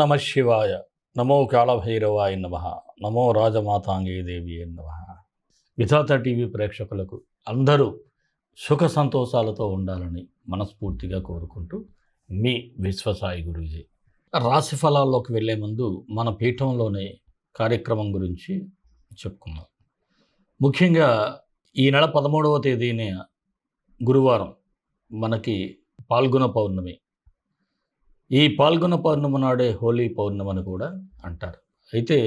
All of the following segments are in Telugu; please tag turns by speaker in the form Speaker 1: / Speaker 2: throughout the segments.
Speaker 1: నమ శివాయ. నమో కాళభైరవాయ నమ. నమో రాజమాతాంగే దేవి నమ. విధాత టీవీ ప్రేక్షకులకు అందరూ సుఖ సంతోషాలతో ఉండాలని మనస్ఫూర్తిగా కోరుకుంటూ మీ విశ్వసాయి గురూజీ. రాశి ఫలాల్లోకి వెళ్ళే ముందు మన పీఠంలోనే కార్యక్రమం గురించి చెప్పుకుందాం. ముఖ్యంగా ఈ నెల పదమూడవ తేదీన గురువారం మనకి పాల్గొన పౌర్ణమి. ఈ పాల్గొన పౌర్ణమి నాడే హోలీ పౌర్ణమి అని కూడా అంటారు. అయితే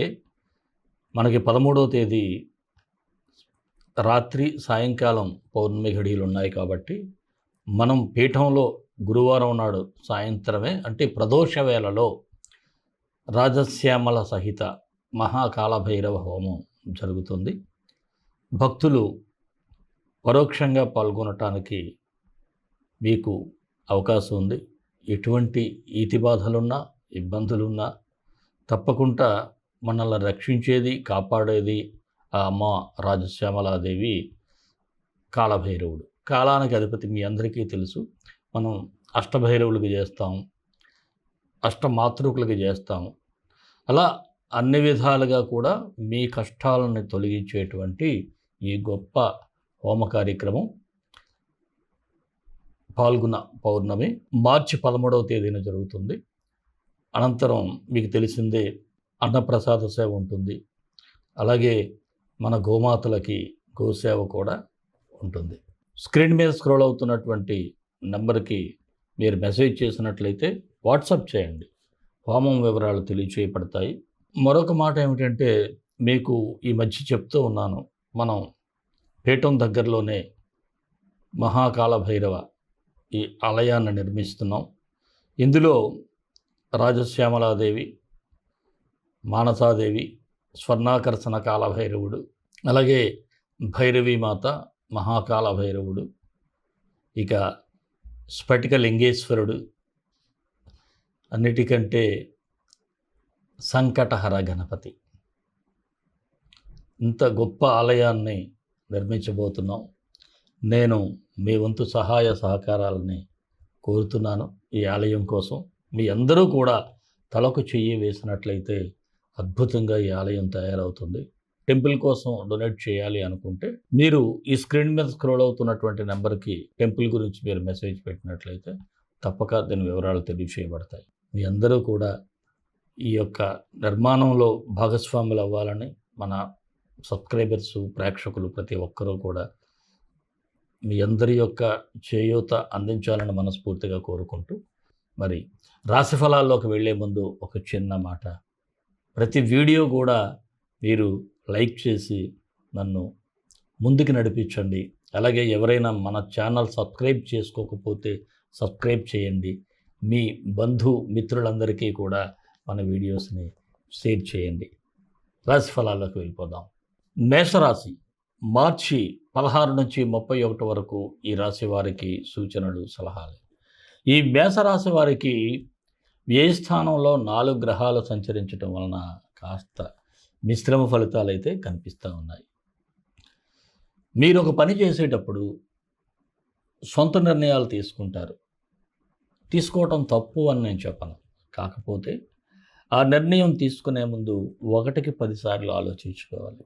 Speaker 1: మనకి పదమూడవ తేదీ రాత్రి సాయంకాలం పౌర్ణమి ఘడియలు ఉన్నాయి కాబట్టి మనం పీఠంలో గురువారం నాడు సాయంత్రమే అంటే ప్రదోష వేళలో రాజశ్యామల సహిత మహాకాలభైరవ హోమం జరుగుతుంది. భక్తులు పరోక్షంగా పాల్గొనటానికి మీకు అవకాశం ఉంది. ఎటువంటి ఈతి బాధలున్నా ఇబ్బందులున్నా తప్పకుండా మనల్ని రక్షించేది కాపాడేది ఆ అమ్మ రాజశ్యామలాదేవి కాలభైరవుడు. కాలానికి అధిపతి మీ అందరికీ తెలుసు. మనం అష్టభైరవులకి చేస్తాం అష్టమాతృకులకి చేస్తాము అలా అన్ని విధాలుగా కూడా మీ కష్టాలను తొలగించేటువంటి ఈ గొప్ప హోమ కార్యక్రమం పాల్గొన పౌర్ణమి మార్చి పదమూడవ తేదీన జరుగుతుంది. అనంతరం మీకు తెలిసిందే అన్నప్రసాద సేవ ఉంటుంది. అలాగే మన గోమాతలకి గోసేవ కూడా ఉంటుంది. స్క్రీన్ మీద స్క్రోల్ అవుతున్నటువంటి నెంబర్కి మీరు మెసేజ్ చేసినట్లయితే వాట్సాప్ చేయండి. హోమం వివరాలు తెలియచేయబడతాయి. మరొక మాట ఏమిటంటే మీకు ఈ మధ్య చెప్తూ ఉన్నాను. మనం పీఠం దగ్గరలోనే మహాకాల భైరవ ఈ ఆలయాన్ని నిర్మిస్తున్నాం. ఇందులో రాజశ్యామలాదేవి మానసాదేవి స్వర్ణాకర్షణ కాలభైరవుడు అలాగే భైరవీమాత మహాకాల భైరవుడు ఇక స్ఫటిక లింగేశ్వరుడు అన్నిటికంటే సంకటహర గణపతి. ఇంత గొప్ప ఆలయాన్ని నిర్మించబోతున్నాం. నేను మీ వంతు సహాయ సహకారాలని కోరుతున్నాను ఈ ఆలయం కోసం. మీ అందరూ కూడా తలకు చెయ్యి వేసినట్లయితే అద్భుతంగా ఈ ఆలయం తయారవుతుంది. టెంపుల్ కోసం డొనేట్ చేయాలి అనుకుంటే మీరు ఈ స్క్రీన్ మీద స్క్రోల్ అవుతున్నటువంటి నెంబర్కి టెంపుల్ గురించి మీరు మెసేజ్ పెట్టినట్లయితే తప్పక దీని వివరాలు తెలియచేయబడతాయి. మీ అందరూ కూడా ఈ యొక్క నిర్మాణంలో భాగస్వాములు అవ్వాలని మన సబ్స్క్రైబర్సు ప్రేక్షకులు ప్రతి ఒక్కరూ కూడా మీ అందరి యొక్క చేయూత అందించాలని మనస్ఫూర్తిగా కోరుకుంటూ మరి రాశి ఫలాల్లోకి వెళ్ళే ముందు ఒక చిన్న మాట. ప్రతి వీడియో కూడా మీరు లైక్ చేసి నన్ను ముందుకు నడిపించండి. అలాగే ఎవరైనా మన ఛానల్ సబ్స్క్రైబ్ చేసుకోకపోతే సబ్స్క్రైబ్ చేయండి. మీ బంధు మిత్రులందరికీ కూడా మన వీడియోస్ని షేర్ చేయండి. రాశి ఫలాల్లోకి వెళ్ళిపోదాం. మేషరాశి. మార్చి పదహారు నుంచి ముప్పై ఒకటి వరకు ఈ రాశి వారికి సూచనలు సలహాలు. ఈ మేషరాశి వారికి వ్యయ స్థానంలో నాలుగు గ్రహాలు సంచరించడం వలన కాస్త మిశ్రమ ఫలితాలు అయితే కనిపిస్తూ ఉన్నాయి. మీరు ఒక పని చేసేటప్పుడు సొంత నిర్ణయాలు తీసుకుంటారు. తీసుకోవటం తప్పు అని నేను చెప్పను. కాకపోతే ఆ నిర్ణయం తీసుకునే ముందు ఒకటికి పదిసార్లు ఆలోచించుకోవాలి.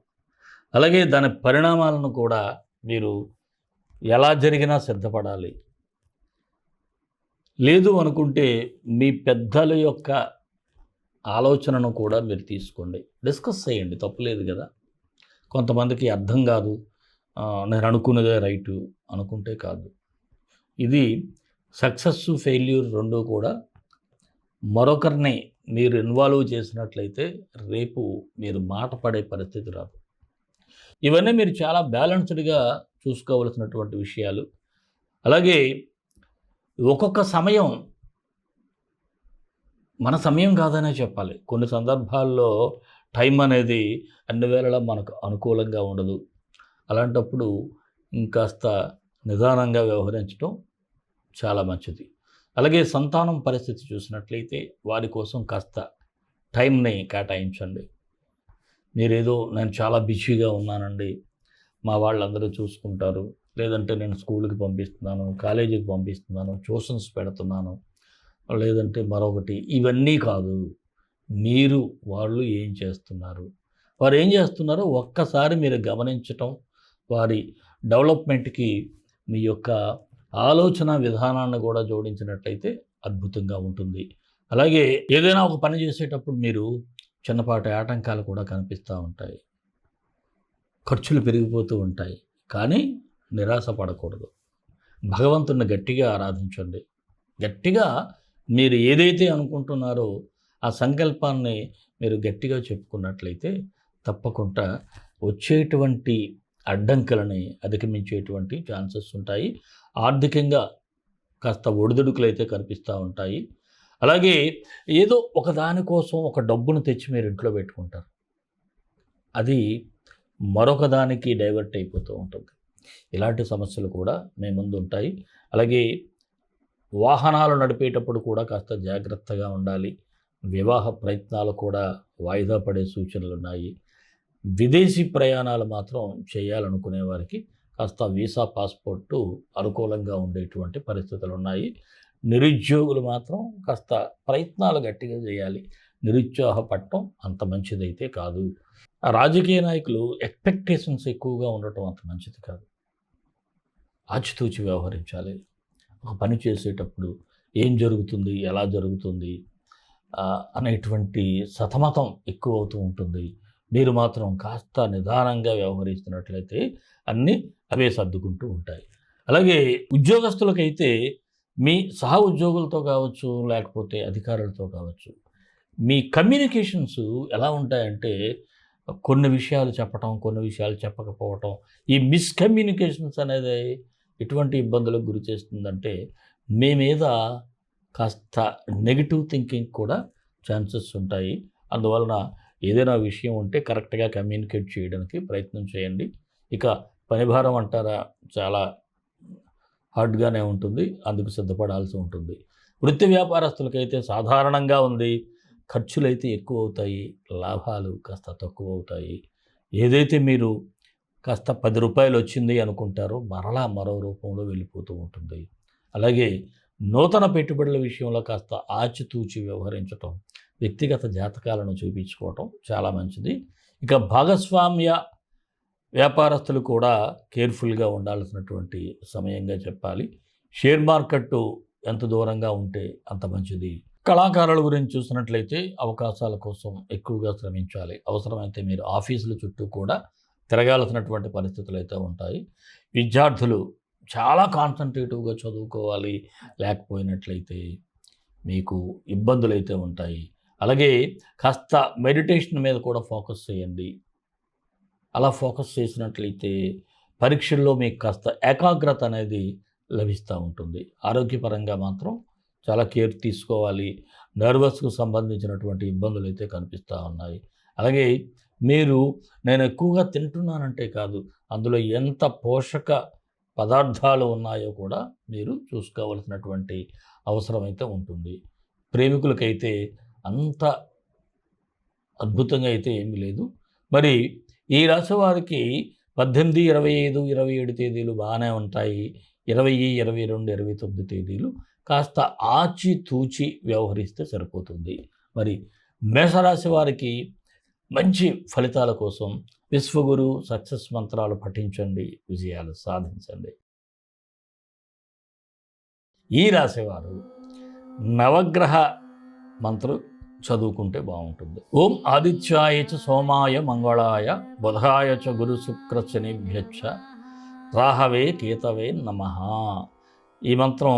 Speaker 1: అలాగే దాని పరిణామాలను కూడా మీరు ఎలా జరిగినా సిద్ధపడాలి. లేదు అనుకుంటే మీ పెద్దల యొక్క ఆలోచనను కూడా మీరు తీసుకోండి. డిస్కస్ చేయండి తప్పులేదు కదా. కొంతమందికి అర్థం కాదు. నేను అనుకున్నదే రైటు అనుకుంటే కాదు. ఇది సక్సెస్ ఫెయిల్యూర్ రెండు కూడా మరొకరిని మీరు ఇన్వాల్వ్ చేసినట్లయితే రేపు మీరు మాట పడే పరిస్థితి రాదు. ఇవన్నీ మీరు చాలా బ్యాలెన్స్డ్గా చూసుకోవలసినటువంటి విషయాలు. అలాగే ఒక్కొక్క సమయం మన సమయం కాదనే చెప్పాలి. కొన్ని సందర్భాల్లో టైం అనేది అన్ని వేళలా మనకు అనుకూలంగా ఉండదు. అలాంటప్పుడు ఇంకాస్త నిదానంగా వ్యవహరించడం చాలా మంచిది. అలాగే సంతానం పరిస్థితి చూసినట్లయితే వారి కోసం కాస్త టైంని కేటాయించండి. మీరేదో నేను చాలా బిజీగా ఉన్నానండి. మా వాళ్ళందరూ చూసుకుంటారు. లేదంటే నేను స్కూల్కి పంపిస్తున్నాను కాలేజీకి పంపిస్తున్నాను ట్యూషన్స్ పెడుతున్నాను లేదంటే మరొకటి. ఇవన్నీ కాదు మీరు వాళ్ళు ఏం చేస్తున్నారు? వారు ఏం చేస్తున్నారో ఒక్కసారి మీరు గమనించటం వారి డెవలప్మెంట్కి మీ యొక్క ఆలోచన విధానాన్ని కూడా జోడించినట్లయితే అద్భుతంగా ఉంటుంది. అలాగే ఏదైనా ఒక పని చేసేటప్పుడు మీరు చిన్నపాటి ఆటంకాలు కూడా కనిపిస్తూ ఉంటాయి. ఖర్చులు పెరిగిపోతూ ఉంటాయి. కానీ నిరాశ పడకూడదు భగవంతుని గట్టిగా ఆరాధించండి. గట్టిగా మీరు ఏదైతే అనుకుంటున్నారో ఆ సంకల్పాన్ని మీరు గట్టిగా చెప్పుకున్నట్లయితే తప్పకుండా వచ్చేటువంటి అడ్డంకులని అధిగమించేటువంటి ఛాన్సెస్ ఉంటాయి. ఆర్థికంగా కాస్త ఒడిదుడుకులు అయితే కనిపిస్తూ ఉంటాయి. అలాగే ఏదో ఒక దానికోసం ఒక డబ్బును తెచ్చి మీరు ఇంట్లో పెట్టుకుంటారు. అది మరొక దానికి డైవర్ట్ అయిపోతూ ఉంటుంది. ఇలాంటి సమస్యలు కూడా మీ ముందు ఉంటాయి. అలాగే వాహనాలు నడిపేటప్పుడు కూడా కాస్త జాగ్రత్తగా ఉండాలి. వివాహ ప్రయత్నాలు కూడా వాయిదా పడే సూచనలు ఉన్నాయి. విదేశీ ప్రయాణాలు మాత్రం చేయాలనుకునే వారికి కాస్త వీసా పాస్పోర్టు అనుకూలంగా ఉండేటువంటి పరిస్థితులు ఉన్నాయి. నిరుద్యోగులు మాత్రం కాస్త ప్రయత్నాలు గట్టిగా చేయాలి. నిరుత్సాహపడటం అంత మంచిదైతే కాదు. ఆ రాజకీయ నాయకులు ఎక్స్పెక్టేషన్స్ ఎక్కువగా ఉండటం అంత మంచిది కాదు. ఆచితూచి వ్యవహరించాలి. ఒక పని చేసేటప్పుడు ఏం జరుగుతుంది ఎలా జరుగుతుంది అనేటువంటి సతమతం ఎక్కువ అవుతూ ఉంటుంది. మీరు మాత్రం కాస్త నిదానంగా వ్యవహరిస్తున్నట్లయితే అన్నీ అవే సర్దుకుంటూ ఉంటాయి. అలాగే ఉద్యోగస్తులకైతే మీ సహ ఉద్యోగులతో కావచ్చు లేకపోతే అధికారులతో కావచ్చు మీ కమ్యూనికేషన్స్ ఎలా ఉంటాయంటే కొన్ని విషయాలు చెప్పటం కొన్ని విషయాలు చెప్పకపోవటం ఈ మిస్కమ్యూనికేషన్స్ అనేది ఎటువంటి ఇబ్బందులకు గురి చేస్తుందంటే మీ మీద కాస్త నెగిటివ్ థింకింగ్ కూడా ఛాన్సెస్ ఉంటాయి. అందువలన ఏదైనా విషయం ఉంటే కరెక్ట్గా కమ్యూనికేట్ చేయడానికి ప్రయత్నం చేయండి. ఇక పనిభారం అంటారా? చాలా హార్డ్గానే ఉంటుంది అందుకు సిద్ధపడాల్సి ఉంటుంది. వృత్తి వ్యాపారస్తులకైతే సాధారణంగా ఉంది ఖర్చులు అయితే ఎక్కువ అవుతాయి లాభాలు కాస్త తక్కువ అవుతాయి ఏదైతే మీరు కాస్త పది రూపాయలు వచ్చింది అనుకుంటారో మరలా మరో రూపంలో వెళ్ళిపోతూ ఉంటుంది. అలాగే నూతన పెట్టుబడుల విషయంలో కాస్త ఆచితూచి వ్యవహరించటం వ్యక్తిగత జాతకాలను చూపించుకోవటం చాలా మంచిది. ఇక భాగస్వామ్య వ్యాపారస్తులు కూడా కేర్ఫుల్గా ఉండాల్సినటువంటి సమయంగా చెప్పాలి. షేర్ మార్కెట్టు ఎంత దూరంగా ఉంటే అంత మంచిది. కళాకారుల గురించి చూసినట్లయితే అవకాశాల కోసం ఎక్కువగా శ్రమించాలి. అవసరమైతే మీరు ఆఫీసుల చుట్టూ కూడా తిరగాల్సినటువంటి పరిస్థితులు అయితే ఉంటాయి. విద్యార్థులు చాలా కాన్సన్ట్రేటివ్గా చదువుకోవాలి. లేకపోయినట్లయితే మీకు ఇబ్బందులు అయితే ఉంటాయి. అలాగే కాస్త మెడిటేషన్ మీద కూడా ఫోకస్ చేయండి. అలా ఫోకస్ చేసినట్లయితే పరీక్షల్లో మీకు కాస్త ఏకాగ్రత అనేది లభిస్తూ ఉంటుంది. ఆరోగ్యపరంగా మాత్రం చాలా కేర్ తీసుకోవాలి. నర్వస్కు సంబంధించినటువంటి ఇబ్బందులు అయితే కనిపిస్తూ ఉన్నాయి. అలాగే మీరు నేను ఎక్కువగా తింటున్నానంటే కాదు అందులో ఎంత పోషక పదార్థాలు ఉన్నాయో కూడా మీరు చూసుకోవాల్సినటువంటి అవసరం అయితే ఉంటుంది. ప్రేమికులకైతే అంత అద్భుతంగా అయితే ఏమీ లేదు. మరి ఈ రాశి వారికి పద్దెనిమిది ఇరవై ఐదు ఇరవై ఏడు తేదీలు బాగానే ఉంటాయి. ఇరవై ఇరవై రెండు ఇరవై తొమ్మిది తేదీలు కాస్త ఆచితూచి వ్యవహరిస్తే సరిపోతుంది. మరి మేషరాశి వారికి మంచి ఫలితాల కోసం విశ్వగురు సక్సెస్ మంత్రాలు పఠించండి విజయాలు సాధించండి. ఈ రాశివారు నవగ్రహ మంత్రం చదువుకుంటే బాగుంటుంది. ఓం ఆదిత్యాయ చ సోమాయ మంగళాయ బుధాయ చ గురు శుక్ర శనిభ్యచ్చ రాహవే కేతవే నమ. ఈ మంత్రం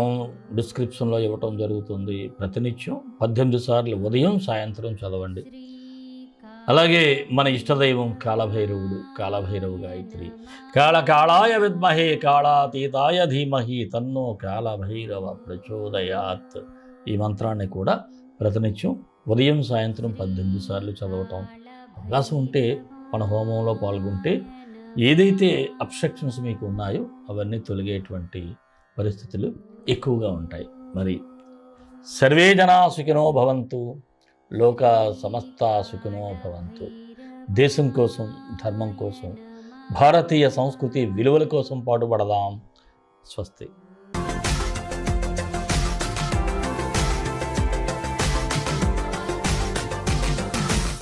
Speaker 1: డిస్క్రిప్షన్లో ఇవ్వటం జరుగుతుంది ప్రతినిత్యం పద్దెనిమిది సార్లు ఉదయం సాయంత్రం చదవండి. అలాగే మన ఇష్టదైవం కాలభైరవుడు కాలభైరవు గాయత్రి కాళకాళాయ విద్మహే కాళాతీతాయ ధీమహి తన్నో కాలభైరవ ప్రచోదయాత్ ఈ మంత్రాన్ని కూడా ప్రతినిత్యం ఉదయం సాయంత్రం పద్దెనిమిది సార్లు చదవటం అవకాశం ఉంటే మన హోమంలో పాల్గొంటే ఏదైతే అబ్స్ట్రక్షన్స్ మీకు ఉన్నాయో అవన్నీ తొలగేటువంటి పరిస్థితులు ఎక్కువగా ఉంటాయి. మరి సర్వే జనా సుఖినో భవంతు లోక సమస్త సుఖినో భవంతు. దేశం కోసం ధర్మం కోసం భారతీయ సంస్కృతి విలువల కోసం పాటుపడదాం. స్వస్తి.